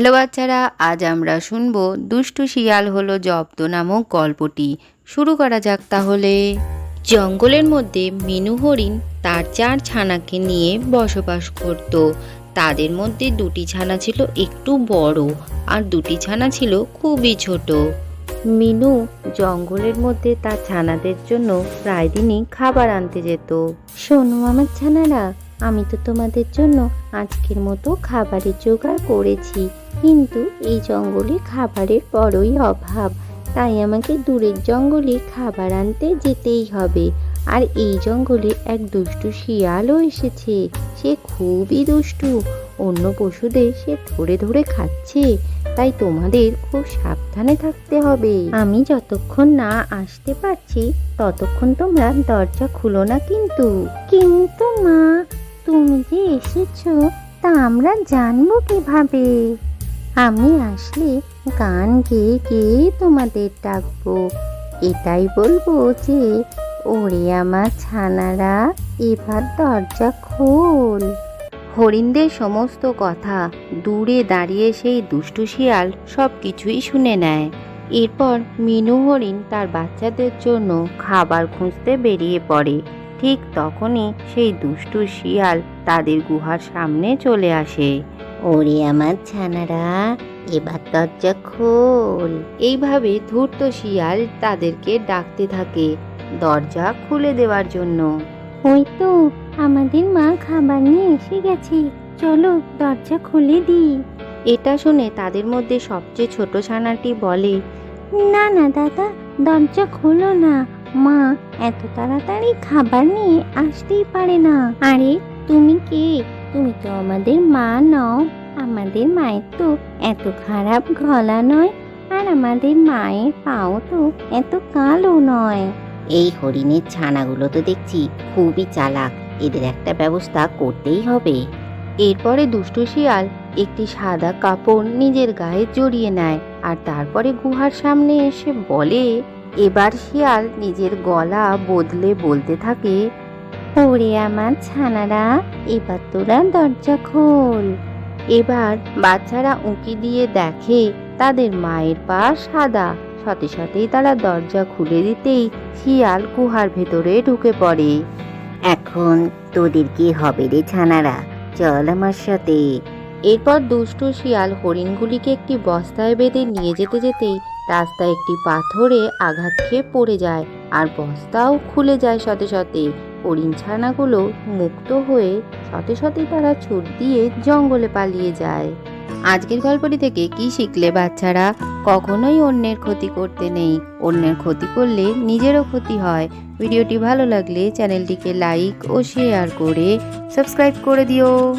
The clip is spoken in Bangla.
হ্যালো বাচ্চারা, আজ আমরা শুনব দুষ্টু শিয়াল হলো জব্দ নামক গল্পটি। শুরু করা যাক তাহলে। জঙ্গলের মধ্যে মিনু হরিণ তার চার ছানাকে নিয়ে বসবাস করত। তাদের মধ্যে দুটি ছানা ছিল একটু বড় আর দুটি ছানা ছিল খুবই ছোট। মিনু জঙ্গলের মধ্যে তার ছানাদের জন্য প্রায় দিনই খাবার আনতে যেত। শোনো আমার ছানারা, আমি তো তোমাদের জন্য আজকের মতো খাবারের জোগাড় করেছি। কিন্তু এই জঙ্গলে খাবারের বড়ই অভাব। তাই আমাকে দূরের জঙ্গলে খাবার আনতে যেতেই হবে। আর এই জঙ্গলে এক দুষ্টু শিয়ালও এসেছে। সে খুবই দুষ্টু। অন্য পশুদের সে ধরে ধরে খাচ্ছে। তাই তোমাদের খুব সাবধানে থাকতে হবে। আমি যতক্ষণ না আসতে পারছি, ততক্ষণ তোমরা দরজা খুলো না কিন্তু। কিন্তু মা, তুমি যে এসেছ, তা আমরা জানব কীভাবে? আমি আসলে গান গেয়ে গেয়ে তোমাদের ডাকবো। এটাই বলব যে, ওরে আমার ছানারা, এবার দরজা খোল। হরিণদের সমস্ত কথা দূরে দাঁড়িয়ে সেই দুষ্টু শিয়াল সব কিছুই শুনে নেয়। এরপর মিনু হরিণ তার বাচ্চাদের জন্য খাবার খুঁজতে বেরিয়ে পড়ে। ঠিক তখনই সেই দুষ্টু শিয়াল তাদের গুহার সামনে চলে আসে। ওরে আমার ছানারা এবার দরজা খোল। এইভাবে ধূর্ত শিয়াল তাদেরকে ডাকতে থাকে দরজা খুলে দেওয়ার জন্য। ওই তো আমাদের মা খাবার নিয়ে এসে গেছে। চলো দরজা খুলে দিই। এটা শুনে তাদের মধ্যে সবচেয়ে ছোট ছানাটি বলে না না দাদা দরজা খোলো না। মা এত তাড়াতাড়ি খাবার নিয়ে আসতেই পারে না। আরে তুমি কে? তুমি তো আমাদের মা নও। আমাদের মায়ের তো এত খারাপ গলা নয়, আর আমাদের মায়ের পাও তো এত কালো নয়। এই হরিণের ছানাগুলো তো দেখছি খুবই চালাক, এদের একটা ব্যবস্থা করতেই হবে। এরপরে দুষ্টু শিয়াল একটি সাদা কাপড় নিজের গায়ে জড়িয়ে নেয়, আর তারপরে গুহার সামনে এসে বলে, এবার শিয়াল নিজের গলা বদলে বলতে থাকে ওরে আমার ছানারা এবার তোরা দরজা খোল। এবার বাচ্চারা উঁকি দিয়ে দেখে তাদের মায়ের পা সাদা। সাথে সাথেই তারা দরজা খুলে দিতেই শিয়াল গুহার ভেতরে ঢুকে পড়ে। এখন তোদের কি হবে রে ছানারা? চল আমার সাথে। এরপর দুষ্টু শিয়াল হরিণগুলিকে একটি বস্তায় বেঁধে নিয়ে যেতে যেতেই রাস্তায় একটি পাথরে আঘাত খেয়ে পড়ে যায় আর বস্তাও খুলে যায় সাথে সাথে। হরিণ ছানাগুলো মুক্ত হয়ে সতে সতে তারা ছুট দিয়ে জঙ্গলে পালিয়ে যায়। আজকের গল্পটি থেকে কি শিখলে বাচ্চারা? কখনোই অন্যের ক্ষতি করতে নেই। অন্যের ক্ষতি করলে নিজেরও ক্ষতি হয়। ভিডিওটি ভালো লাগলে চ্যানেলটিকে লাইক ও শেয়ার করে সাবস্ক্রাইব করে দিও।